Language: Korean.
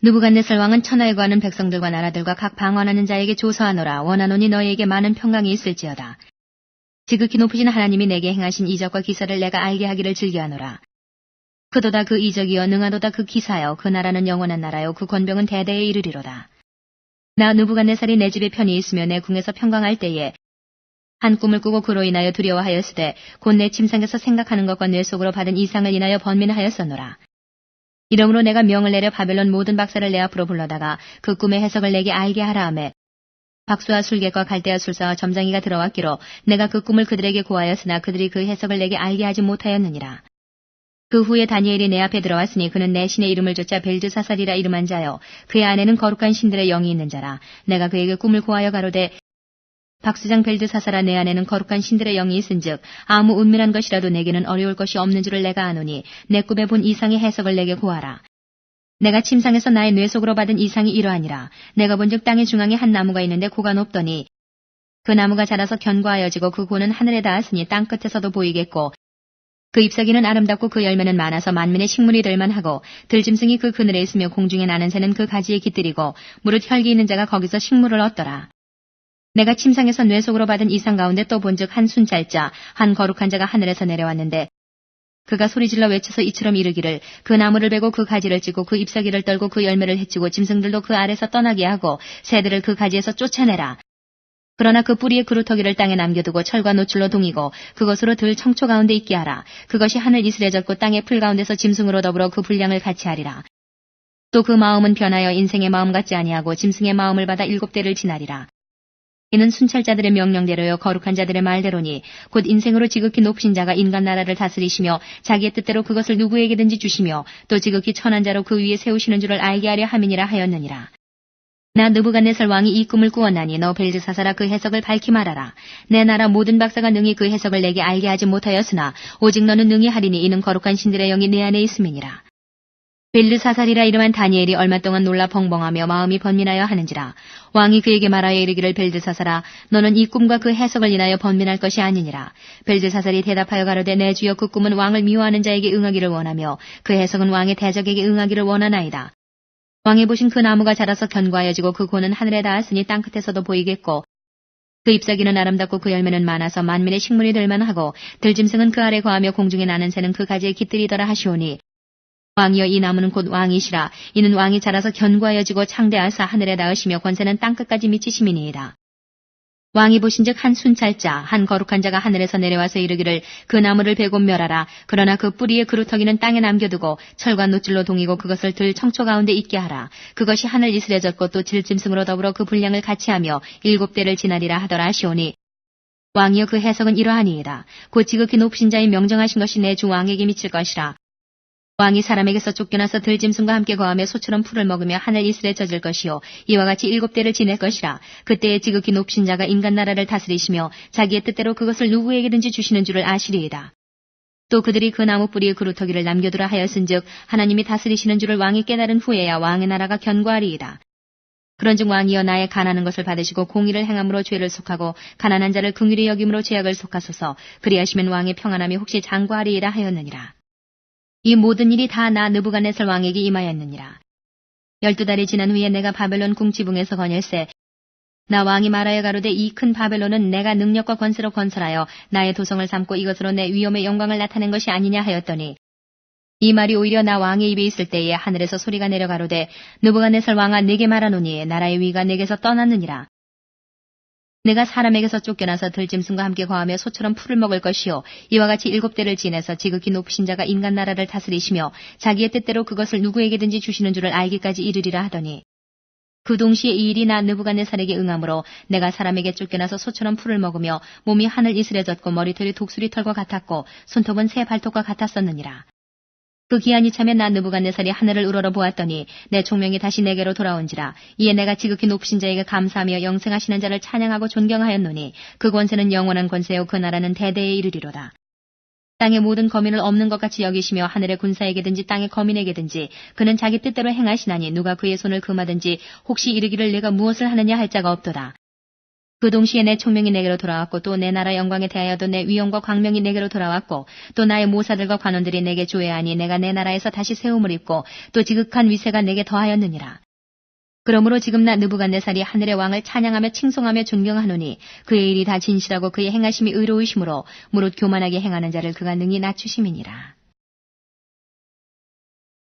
누부갓네살 왕은 천하에 거하는 백성들과 나라들과 각 방언하는 자에게 조서하노라 원하노니 너희에게 많은 평강이 있을지어다. 지극히 높으신 하나님이 내게 행하신 이적과 기사를 내가 알게 하기를 즐겨하노라. 그도다 그 이적이여 능하도다 그 기사여 그 나라는 영원한 나라요 그 권병은 대대에 이르리로다. 나 누부갓네살이 내 집에 편히 있으며 내 궁에서 평강할 때에 한 꿈을 꾸고 그로 인하여 두려워하였으되 곧 내 침상에서 생각하는 것과 뇌 속으로 받은 이상을 인하여 번민하였었노라. 이러므로 내가 명을 내려 바벨론 모든 박사를 내 앞으로 불러다가 그 꿈의 해석을 내게 알게 하라 하매 박수와 술객과 갈대와 술사와 점장이가 들어왔기로 내가 그 꿈을 그들에게 고하였으나 그들이 그 해석을 내게 알게 하지 못하였느니라. 그 후에 다니엘이 내 앞에 들어왔으니 그는 내 신의 이름을 쫓아 벨드사살이라 이름한 자요 그의 안에는 거룩한 신들의 영이 있는 자라 내가 그에게 꿈을 고하여 가로되 박수장 벨드사살아 내 안에는 거룩한 신들의 영이 있은즉 아무 은밀한 것이라도 내게는 어려울 것이 없는 줄을 내가 아노니 내 꿈에 본 이상의 해석을 내게 고하라. 내가 침상에서 나의 뇌 속으로 받은 이상이 이러하니라. 내가 본즉 땅의 중앙에 한 나무가 있는데 고가 높더니 그 나무가 자라서 견고하여지고 그 고는 하늘에 닿았으니 땅 끝에서도 보이겠고 그 잎사귀는 아름답고 그 열매는 많아서 만민의 식물이 될 만하고 들짐승이 그 그늘에 있으며 공중에 나는 새는 그 가지에 깃들이고 무릇 혈기 있는 자가 거기서 식물을 얻더라. 내가 침상에서 뇌 속으로 받은 이상 가운데 또 본즉 한 순찰자, 한 거룩한 자가 하늘에서 내려왔는데 그가 소리질러 외쳐서 이처럼 이르기를 그 나무를 베고 그 가지를 찌고 그 잎사귀를 떨고 그 열매를 해치고 짐승들도 그 아래서 떠나게 하고 새들을 그 가지에서 쫓아내라. 그러나 그 뿌리의 그루터기를 땅에 남겨두고 철과 노출로 동이고 그것으로 들 청초 가운데 있게 하라. 그것이 하늘 이슬에 젖고 땅의 풀 가운데서 짐승으로 더불어 그 분량을 같이 하리라. 또 그 마음은 변하여 인생의 마음 같지 아니하고 짐승의 마음을 받아 일곱 대를 지나리라. 이는 순찰자들의 명령대로요 거룩한 자들의 말대로니 곧 인생으로 지극히 높으신 자가 인간 나라를 다스리시며 자기의 뜻대로 그것을 누구에게든지 주시며 또 지극히 천한 자로 그 위에 세우시는 줄을 알게 하려 함이니라 하였느니라. 나 느부갓네살 왕이 이 꿈을 꾸었나니 너 벨즈사사라 그 해석을 밝히 말하라. 내 나라 모든 박사가 능히 그 해석을 내게 알게 하지 못하였으나 오직 너는 능히 하리니 이는 거룩한 신들의 영이 내 안에 있음이니라. 벨르사살이라 이름한 다니엘이 얼마 동안 놀라 벙벙하며 마음이 번민하여 하는지라. 왕이 그에게 말하여 이르기를 벨드사살아 너는 이 꿈과 그 해석을 인하여 번민할 것이 아니니라. 벨드사살이 대답하여 가로되 내 주여 그 꿈은 왕을 미워하는 자에게 응하기를 원하며 그 해석은 왕의 대적에게 응하기를 원하나이다. 왕이 보신 그 나무가 자라서 견고하여지고 그 고는 하늘에 닿았으니 땅 끝에서도 보이겠고 그 잎사귀는 아름답고 그 열매는 많아서 만민의 식물이 될 만하고 들짐승은 그 아래 거하며 공중에 나는 새는 그 가지에 깃들이더라 하시오니 왕이여 이 나무는 곧 왕이시라. 이는 왕이 자라서 견고하여지고 창대하사 하늘에 닿으시며 권세는 땅끝까지 미치심이니이다. 왕이 보신즉 한 순찰자, 한 거룩한 자가 하늘에서 내려와서 이르기를 그 나무를 베고 멸하라. 그러나 그 뿌리의 그루터기는 땅에 남겨두고 철과 노줄로 동이고 그것을 들 청초 가운데 있게 하라. 그것이 하늘 이슬에 젖고 또 질짐승으로 더불어 그 분량을 같이 하며 일곱 대를 지나리라 하더라 하시오니 왕이여 그 해석은 이러하니이다. 곧 지극히 높으신 자의 명정하신 것이 내 주 왕에게 미칠 것이라. 왕이 사람에게서 쫓겨나서 들짐승과 함께 거하며 소처럼 풀을 먹으며 하늘 이슬에 젖을 것이요 이와 같이 일곱 대를 지낼 것이라 그때에 지극히 높신 자가 인간 나라를 다스리시며 자기의 뜻대로 그것을 누구에게든지 주시는 줄을 아시리이다. 또 그들이 그 나무 뿌리의 그루터기를 남겨두라 하였은즉 하나님이 다스리시는 줄을 왕이 깨달은 후에야 왕의 나라가 견고하리이다. 그런즉 왕이여 나의 가난한 것을 받으시고 공의를 행함으로 죄를 속하고 가난한 자를 긍휼히 여김으로 죄악을 속하소서 그리하시면 왕의 평안함이 혹시 장구하리이라 하였느니라. 이 모든 일이 다 나 느부갓네살 왕에게 임하였느니라. 열두 달이 지난 후에 내가 바벨론 궁지붕에서 거닐세 나 왕이 말하여 가로되 이 큰 바벨론은 내가 능력과 권세로 건설하여 나의 도성을 삼고 이것으로 내 위엄의 영광을 나타낸 것이 아니냐 하였더니 이 말이 오히려 나 왕의 입에 있을 때에 하늘에서 소리가 내려가로되 느부갓네살 왕아 내게 말하노니 나라의 위가 내게서 떠났느니라. 내가 사람에게서 쫓겨나서 들짐승과 함께 거하며 소처럼 풀을 먹을 것이요 이와 같이 일곱 대를 지내서 지극히 높으신 자가 인간 나라를 다스리시며 자기의 뜻대로 그것을 누구에게든지 주시는 줄을 알기까지 이르리라 하더니 그 동시에 이 일이 나 느부갓네살에게 응함으로 내가 사람에게 쫓겨나서 소처럼 풀을 먹으며 몸이 하늘 이슬에 젖고 머리털이 독수리 털과 같았고 손톱은 새 발톱과 같았었느니라. 그 기한이 차면 나 느부갓네살이 하늘을 우러러 보았더니 내 총명이 다시 내게로 돌아온지라 이에 내가 지극히 높으신 자에게 감사하며 영생하시는 자를 찬양하고 존경하였노니 그 권세는 영원한 권세요 그 나라는 대대에 이르리로다. 땅의 모든 거민을 없는 것 같이 여기시며 하늘의 군사에게든지 땅의 거민에게든지 그는 자기 뜻대로 행하시나니 누가 그의 손을 금하든지 혹시 이르기를 내가 무엇을 하느냐 할 자가 없도다. 그 동시에 내 총명이 내게로 돌아왔고 또 내 나라 영광에 대하여도 내 위엄과 광명이 내게로 돌아왔고 또 나의 모사들과 관원들이 내게 조회하니 내가 내 나라에서 다시 세움을 입고 또 지극한 위세가 내게 더하였느니라. 그러므로 지금 나 느부갓네살이 하늘의 왕을 찬양하며 칭송하며 존경하노니 그의 일이 다 진실하고 그의 행하심이 의로우심으로 무릇 교만하게 행하는 자를 그가 능히 낮추심이니라.